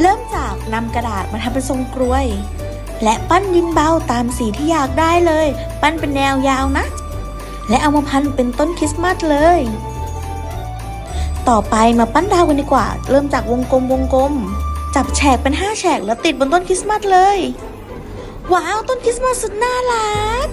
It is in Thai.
เริ่มจากนำกระดาษมาทำเป็นทรงกลวย และปั้นดินเบาตามสีที่อยากได้เลย ปั้นเป็นแนวยาวนะ และเอามาพันเป็นต้นคริสต์มาสเลย ต่อไปมาปั้นดาวกันดีกว่า เริ่มจากวงกลมวงกลม จับแฉกเป็น5แฉกแล้วติดบนต้นคริสต์มาสเลย ว้าวต้นคริสต์มาสสุดน่ารัก